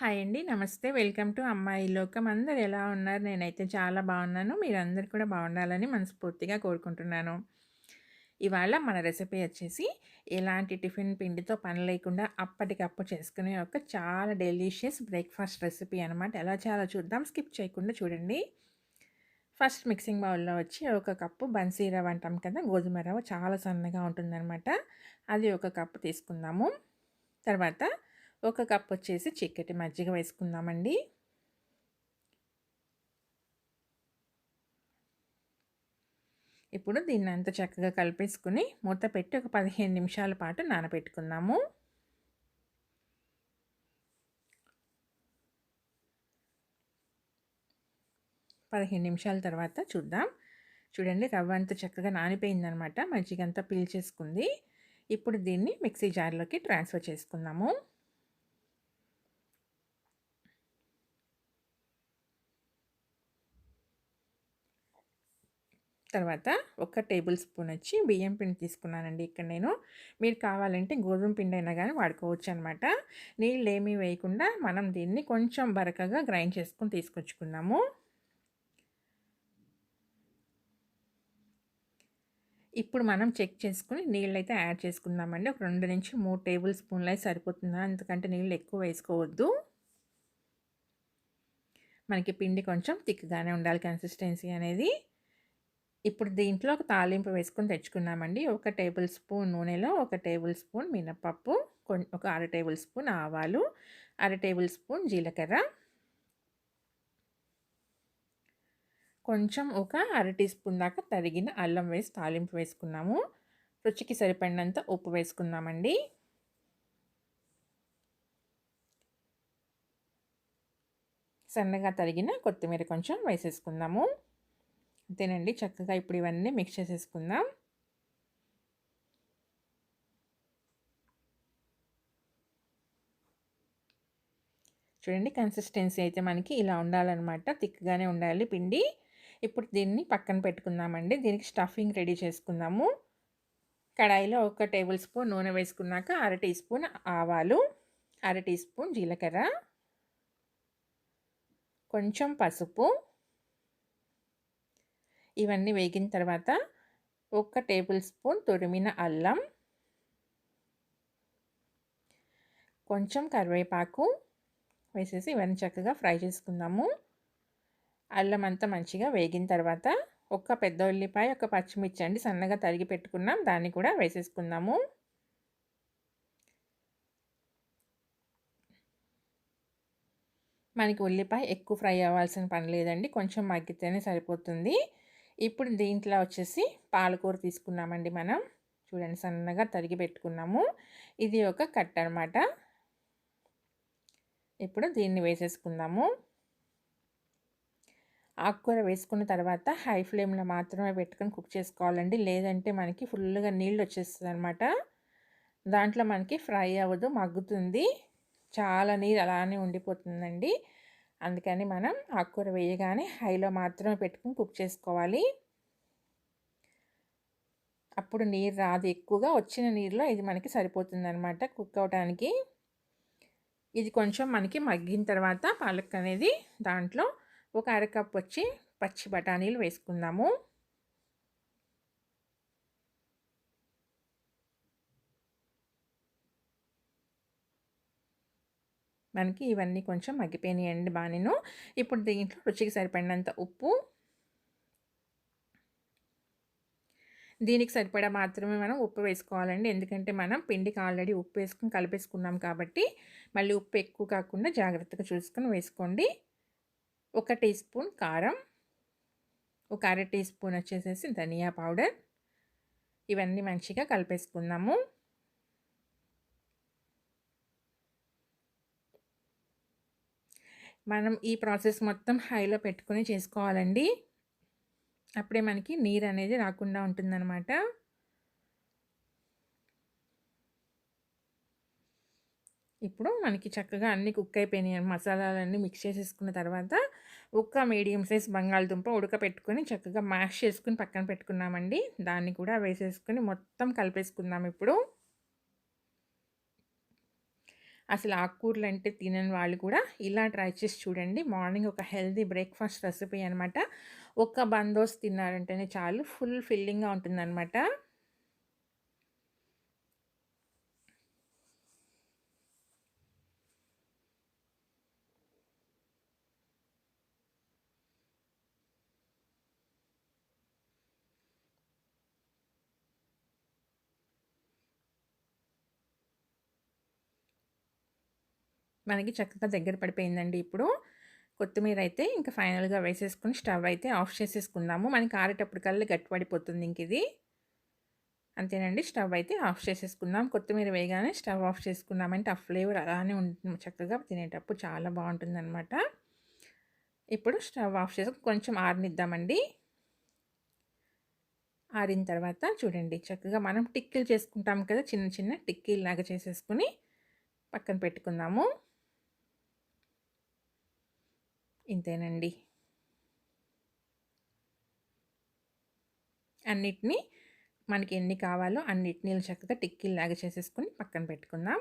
Hi అండి. నమస్తే. Welcome to అమ్మాయి లోకం. అందరు ఎలా ఉన్నారు? నేనైతే చాలా బాగున్నాను. మీరందరు కూడా బాగుండాలని మనస్ఫూర్తిగా కోరుకుంటున్నాను. ఇవాళ మన రెసిపీ వచ్చేసి ఎలాంటి టిఫిన్ పిండితో పని లేకుండా అప్పటికప్పుడు చేసుకునే ఒక చాలా డెలీషియస్ బ్రేక్‌ఫాస్ట్ రెసిపీ అనమాట. ఎలా చాలా చూద్దాం. స్కిప్ చేయకుండా చూడండి. ఫస్ట్ మిక్సింగ్ బౌల్‌లో వచ్చి ఒక కప్పు బన్సీ రవ్వ అంటాం కదా! గోధుమ రవ్వ చాలా సన్నగా ఉంటుందనమాట. అది ఒక కప్పు తీసుకుందాము. తర్వాత ఒక కప్ వచ్చేసి చిక్కటి మజ్జిగ వేసుకుందామండి. ఇప్పుడు దీన్ని అంత చక్కగా కలిపేసుకుని మూత పెట్టి ఒక 15 నిమిషాల పాటు నానబెట్టుకుందాము. పదిహేను నిమిషాల తర్వాత చూద్దాం. చూడండి రవ్వ అంతా చక్కగా నానిపోయిందనమాట. మజ్జిగంతా పీల్చేసుకుంది. ఇప్పుడు దీన్ని మిక్సీ జార్‌లోకి ట్రాన్స్‌ఫర్ చేసుకుందాము. తర్వాత ఒక టేబుల్ స్పూన్ వచ్చి బియ్యం పిండి తీసుకున్నానండి ఇక్కడ నేను. మీరు కావాలంటే గోధుమ పిండి అయినా కానీ వాడుకోవచ్చు అనమాట నీళ్ళు నీళ్ళేమీ వేయకుండా మనం దీన్ని కొంచెం బరకగా గ్రైండ్ చేసుకొని తీసుకొచ్చుకున్నాము ఇప్పుడు మనం చెక్ చేసుకొని నీళ్ళైతే యాడ్ చేసుకుందామండి. ఒక 2-3 టేబుల్ స్పూన్లు అయితే సరిపోతుందా ఎందుకంటే నీళ్ళు ఎక్కువ వేసుకోవద్దు. మనకి పిండి కొంచెం థిక్‌గానే ఉండాలి కన్సిస్టెన్సీ అనేది. ఇప్పుడు దీంట్లో ఒక తాలింపు వేసుకొని తెచ్చుకున్నామండి. ఒక టేబుల్ స్పూన్ నూనెలో ఒక టేబుల్ స్పూన్ మినపప్పు, కొన్ ఒక అర టేబుల్ స్పూన్ ఆవాలు, అర టేబుల్ స్పూన్ జీలకర్ర కొంచెం ఒక అర టీ స్పూన్ దాకా తరిగిన అల్లం వేసి తాలింపు వేసుకున్నాము. రుచికి సరిపడినంత ఉప్పు వేసుకున్నామండి సన్నగా తరిగిన కొత్తిమీర కొంచెం వేసేసుకుందాము. అంతేనండి. చక్కగా ఇప్పుడు ఇవన్నీ మిక్స్ చేసేసుకుందాం. చూడండి కన్సిస్టెన్సీ అయితే మనకి ఇలా ఉండాలన్నమాట థిక్‌గానే ఉండాలి పిండి. ఇప్పుడు దీన్ని పక్కన పెట్టుకుందామండి. దీనికి స్టఫింగ్ రెడీ చేసుకుందాము. కడాయిలో ఒక టేబుల్ స్పూన్ నూనె వేసుకున్నాక అర టీ స్పూన్ ఆవాలు, అర టీ స్పూన్ జీలకర్ర, కొంచెం పసుపు ఇవన్నీ వేగిన తర్వాత ఒక టేబుల్ స్పూన్ తురిమిన అల్లం, కొంచెం కరివేపాకు వేసేసి ఇవన్నీ చక్కగా ఫ్రై చేసుకుందాము. అల్లం అంతా మంచిగా వేగిన తర్వాత ఒక పెద్ద ఉల్లిపాయ, ఒక పచ్చిమిర్చి అండి సన్నగా తరిగి పెట్టుకున్నాం. దాన్ని కూడా వేసేసుకుందాము. మనకి ఉల్లిపాయ ఎక్కువ ఫ్రై అవ్వాల్సిన పని లేదండి. కొంచెం మగ్గితేనే సరిపోతుంది. ఇప్పుడు దీంట్లో వచ్చేసి పాలకూర తీసుకున్నామండి మనం. చూడండి సన్నగా తరిగి పెట్టుకున్నాము. ఇది ఒక కట్ట అనమాట. ఇప్పుడు దీన్ని వేసేసుకుందాము. ఆకుకూర వేసుకున్న తర్వాత హై ఫ్లేమ్‌లో మాత్రమే పెట్టుకొని కుక్ చేసుకోవాలండి. లేదంటే మనకి ఫుల్‌గా నీళ్ళు వచ్చేస్తదనమాట. దాంట్లో మనకి ఫ్రై అవ్వదు, మగ్గుతుంది. చాలా నీరు అలానే ఉండిపోతుందండి. అందుకని మనం ఆకుకూర వేయగానే హైలో మాత్రమే పెట్టుకొని కుక్ చేసుకోవాలి. అప్పుడు నీరు రాదు ఎక్కువగా. వచ్చిన నీరులో ఇది మనకి సరిపోతుందనమాట కుక్ అవ్వటానికి. ఇది కొంచెం మనకి మగ్గిన తర్వాత పాలక్ అనేది దాంట్లో ఒక అరకప్ వచ్చి పచ్చి బఠానీలు వేసుకుందాము. మనకి ఇవన్నీ కొంచెం మగ్గిపోయినాయండి బానేను. ఇప్పుడు దీంట్లో రుచికి సరిపడినంత ఉప్పు దీనికి సరిపడా మాత్రమే మనం ఉప్పు వేసుకోవాలండి. ఎందుకంటే మనం పిండికి ఆల్రెడీ ఉప్పు వేసుకొని కలిపేసుకున్నాం కాబట్టి మళ్ళీ ఉప్పు ఎక్కువ కాకుండా జాగ్రత్తగా చూసుకొని వేసుకోండి. ఒక టీ స్పూన్ కారం, ఒక అర టీ స్పూన్ వచ్చేసేసి ధనియా పౌడర్ ఇవన్నీ మంచిగా కలిపేసుకుందాము. మనం ఈ ప్రాసెస్ మొత్తం హైలో పెట్టుకొని చేసుకోవాలండి. అప్పుడే మనకి నీరు అనేది రాకుండా ఉంటుందనమాట. ఇప్పుడు మనకి చక్కగా అన్నీ కుక్ అయిపోయినాయి. మసాలాలన్నీ మిక్స్ చేసేసుకున్న తర్వాత ఒక మీడియం సైజ్ బంగాళదుంప ఉడకపెట్టుకొని చక్కగా మ్యాష్ చేసుకుని పక్కన పెట్టుకున్నామండి. దాన్ని కూడా వేసేసుకొని మొత్తం కలిపేసుకుందాం ఇప్పుడు. అసలు ఆకుకూరలు అంటే తినని వాళ్ళు కూడా ఇలా ట్రై చేసి చూడండి. మార్నింగ్ ఒక హెల్దీ బ్రేక్ఫాస్ట్ రెసిపీ అనమాట ఒక్క బందోస్ తిన్నారంటేనే చాలు ఫుల్ ఫిల్లింగ్గా ఉంటుందన్నమాట. మనకి చక్కగా దగ్గర పడిపోయిందండి ఇప్పుడు. కొత్తిమీర అయితే ఇంకా ఫైనల్గా వేసేసుకుని స్టవ్ అయితే ఆఫ్ చేసేసుకుందాము. మనకి ఆరేటప్పటికల్లా గట్టిపడిపోతుంది ఇంక ఇది. అంతేనండి స్టవ్ అయితే ఆఫ్ చేసేసుకుందాం. కొత్తిమీర వేయగానే స్టవ్ ఆఫ్ చేసుకున్నామంటే ఆ ఫ్లేవర్ అలానే ఉంటుంది చక్కగా తినేటప్పుడు చాలా బాగుంటుందన్నమాట. ఇప్పుడు స్టవ్ ఆఫ్ చేసి కొంచెం ఆరనిద్దామండి. ఆరిన తర్వాత చూడండి చక్కగా మనం టిక్కీలు చేసుకుంటాం కదా చిన్న చిన్న టిక్కీలాగా చేసేసుకుని పక్కన పెట్టుకుందాము. ఇంతేనండి. అన్నిటినీ మనకి ఎన్ని కావాలో అన్నిటినీ చక్కగా టిక్కీలాగా చేసేసుకుని పక్కన పెట్టుకుందాం.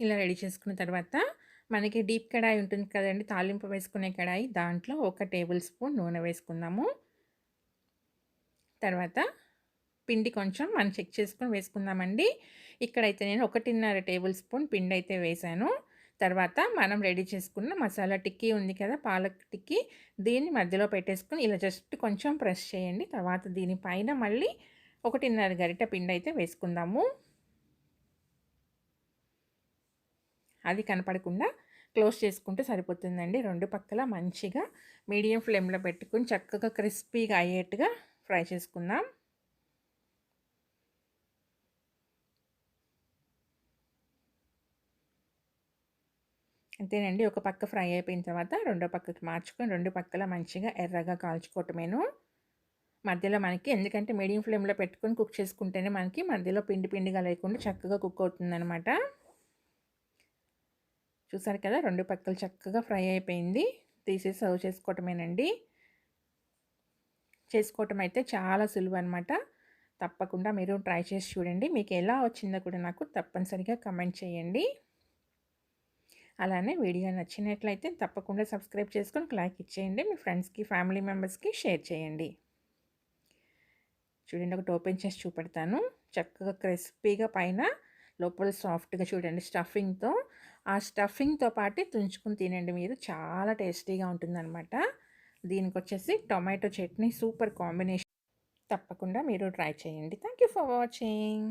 ఇలా రెడీ చేసుకున్న తర్వాత మనకి డీప్ కడాయి ఉంటుంది కదండి తాలింపు వేసుకునే కడాయి. దాంట్లో ఒక టేబుల్ స్పూన్ నూనె వేసుకుందాము. తర్వాత పిండి కొంచెం మనం చెక్ చేసుకొని వేసుకుందామండి. ఇక్కడైతే నేను ఒకటిన్నర టేబుల్ స్పూన్ పిండి అయితే వేసాను. తర్వాత మనం రెడీ చేసుకున్న మసాలా టిక్కీ ఉంది కదా పాలక్ టిక్కీ. దీన్ని మధ్యలో పెట్టేసుకుని ఇలా జస్ట్ కొంచెం ప్రెస్ చేయండి. తర్వాత దీనిపైన మళ్ళీ ఒకటిన్నర గరిట పిండి అయితే వేసుకుందాము. అది కనపడకుండా క్లోజ్ చేసుకుంటే సరిపోతుందండి. రెండు పక్కల మంచిగా మీడియం ఫ్లేమ్లో పెట్టుకుని చక్కగా క్రిస్పీగా అయ్యేట్టుగా ఫ్రై చేసుకుందాం. అంతేనండి. ఒక పక్క ఫ్రై అయిపోయిన తర్వాత రెండో పక్కకి మార్చుకొని రెండు పక్కల మంచిగా ఎర్రగా కాల్చుకోవటమేను. మధ్యలో మనకి ఎందుకంటే మీడియం ఫ్లేమ్లో పెట్టుకొని కుక్ చేసుకుంటేనే మనకి మధ్యలో పిండి పిండిగా లేకుండా చక్కగా కుక్ అవుతుందనమాట చూసారు కదా రెండు పక్కలు చక్కగా ఫ్రై అయిపోయింది. తీసి సర్వ్ చేసుకోవటమేనండి. చేసుకోవటం అయితే చాలా సులువు అనమాట తప్పకుండా మీరు ట్రై చేసి చూడండి. మీకు ఎలా వచ్చిందో కూడా నాకు తప్పనిసరిగా కమెంట్ చేయండి. అలానే వీడియో నచ్చినట్లయితే తప్పకుండా సబ్స్క్రైబ్ చేసుకొని లైక్ ఇచ్చేయండి. మీ ఫ్రెండ్స్కి ఫ్యామిలీ మెంబర్స్కి షేర్ చేయండి. చూడండి ఒకటి ఓపెన్ చేసి చూపెడతాను. చక్కగా క్రిస్పీగా పైన లోపల సాఫ్ట్గా చూడండి స్టఫింగ్తో. ఆ స్టఫింగ్తో పాటు తుంచుకుని తినండి మీరు. చాలా టేస్టీగా ఉంటుందన్నమాట. దీనికి వచ్చేసి టొమాటో చట్నీ సూపర్ కాంబినేషన్. తప్పకుండా మీరు ట్రై చేయండి. Thank you for watching.